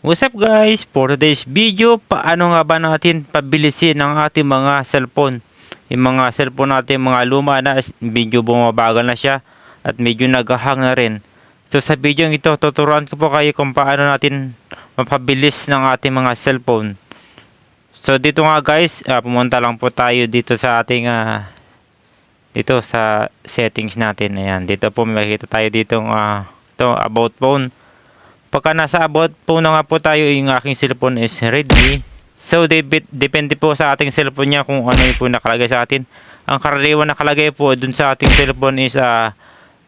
What's up guys? For today's video, paano nga ba natin pabilisin ang ating mga cellphone? Yung mga cellphone natin, mga luma na, medyo bumabagal na siya at medyo naghahang na rin. So sa video ito, tuturuan ko po kayo kung paano natin mapabilis ng ating mga cellphone. So dito nga guys, ah, pumunta lang po tayo dito sa ating ah, dito sa settings natin. Ayan, dito po makikita tayo dito uh, ito, about phone. Pagka nasa about nga po tayo, yung aking cellphone is ready. So, dep- depende po sa ating cellphone niya kung ano yung po nakalagay sa atin. Ang karaniwan nakalagay po dun sa ating cellphone is uh,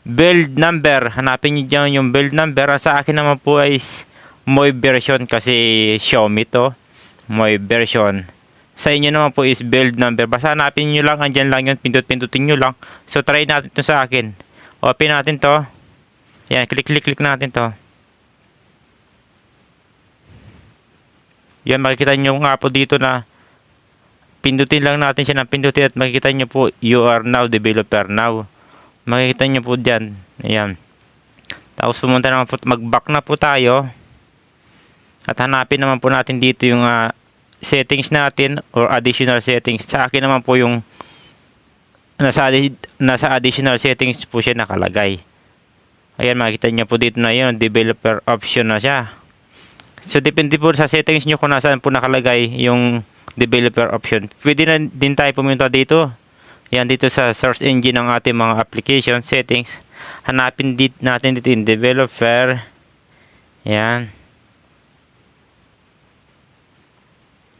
build number. Hanapin niyo dyan yung build number. Sa akin naman po is Moy version kasi Xiaomi to. Moy version. Sa inyo naman po is build number. Basta hanapin niyo lang, andyan lang yun. Pindot-pindutin niyo lang. So, try natin to sa akin. Open natin to. Yan, click-click-click natin to. Yan, makikita nyo nga po dito na pindutin lang natin siya ng pindutin at makikita nyo po you are now developer now. Makikita nyo po dyan. Ayan. Tapos pumunta naman po, mag-back na po tayo. At hanapin naman po natin dito yung ah, settings natin or additional settings. Sa akin naman po yung nasa, nasa additional settings po siya nakalagay. Ayan, makikita nyo po dito na yun. Developer option na siya. So, depende po sa settings nyo kung nasaan po nakalagay yung developer option. Pwede na din tayo pumunta dito. Yan, dito sa search engine ng ating mga application settings. Hanapin dit natin dito yung developer. Yan.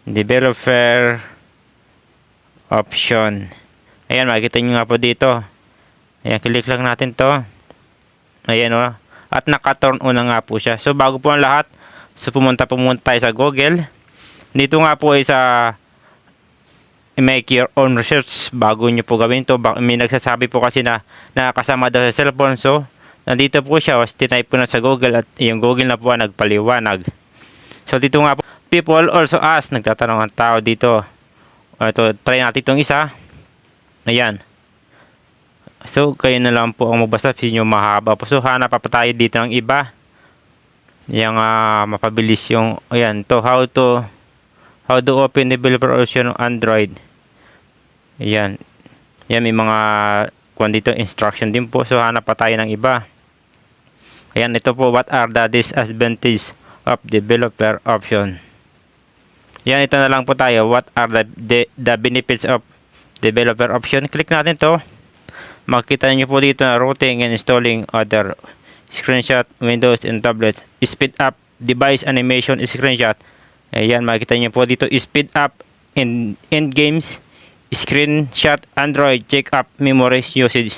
Developer option. Ayan, makikita nyo nga po dito. Ayan, click lang natin to. Ayan o. At naka-turn on na nga po siya. So, bago po ang lahat, So pumunta pumunta tayo sa Google. Dito nga po ay sa make your own research bago nyo po gawin to. May nagsasabi po kasi na nakakasama daw sa cellphone. So nandito po siya. Tapos titype po na sa Google at yung Google na po ang nagpaliwanag. So dito nga po, people also ask, nagtatanong ang tao dito. Ito, try natin itong isa. Ayan. So, kayo na lang po ang magbasa. Yun mahaba po. So, hanap pa tayo dito ng iba yung ah, mapabilis yung ayan to how to how to open developer option ng Android. Ayan. Yan may mga kung dito instruction din po. So hanap pa tayo ng iba. Ayan ito po what are the disadvantages of developer option? Yan ito na lang po tayo. What are the, the, the benefits of developer option? Click natin to. Makita niyo po dito na routing and installing other screenshot Windows and tablet. Speed up device animation screenshot. Ayan makita niyo po dito speed up in in games screenshot Android check up memory usage.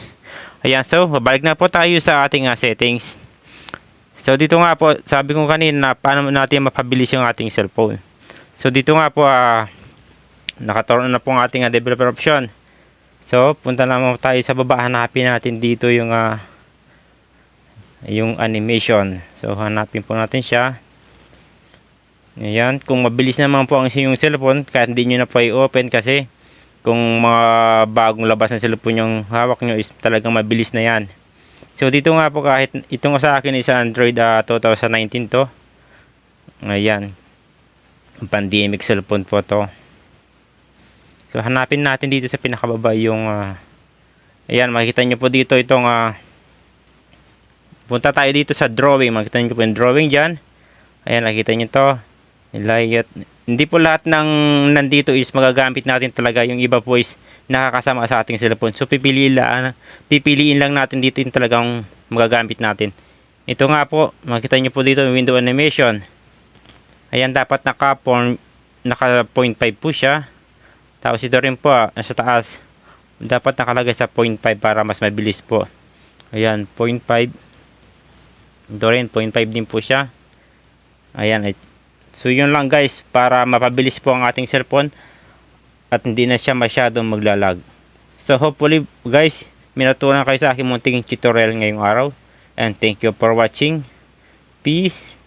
Ayan so babalik na po tayo sa ating ah, settings. So dito nga po sabi ko kanina paano natin mapabilis yung ating cellphone. So dito nga po ah nakaturon na po ang ating ah, developer option. So punta naman tayo sa baba hanapin natin dito yung ah, yung animation. So, hanapin po natin siya. Ayan. Kung mabilis naman po ang inyong cellphone, kahit hindi nyo na po i-open kasi kung mga bagong labas ng cellphone yung hawak nyo is talagang mabilis na yan. So, dito nga po kahit itong sa akin is Android ah, 2019 to. Ayan. Pandemic cellphone po to. So, hanapin natin dito sa pinakababa yung ah, ayan, makikita nyo po dito itong ah, Punta tayo dito sa drawing. Makita nyo po yung drawing dyan. Ayan, nakita nyo to. Layout. Hindi po lahat ng nandito is magagamit natin talaga. Yung iba po is nakakasama sa ating cellphone. So, pipiliin lang, pipiliin lang natin dito yung talagang magagamit natin. Ito nga po, makita nyo po dito yung window animation. Ayan, dapat naka, point, naka 0.5 po siya. Tapos ito rin po, ah, nasa taas. Dapat nakalagay sa 0.5 para mas mabilis po. Ayan, 0.5. Ito rin, 0.5 din po siya. Ayan. eh. So, yun lang guys, para mapabilis po ang ating cellphone at hindi na siya masyadong maglalag. So, hopefully guys, minatunan kayo sa aking munting tutorial ngayong araw. And thank you for watching. Peace.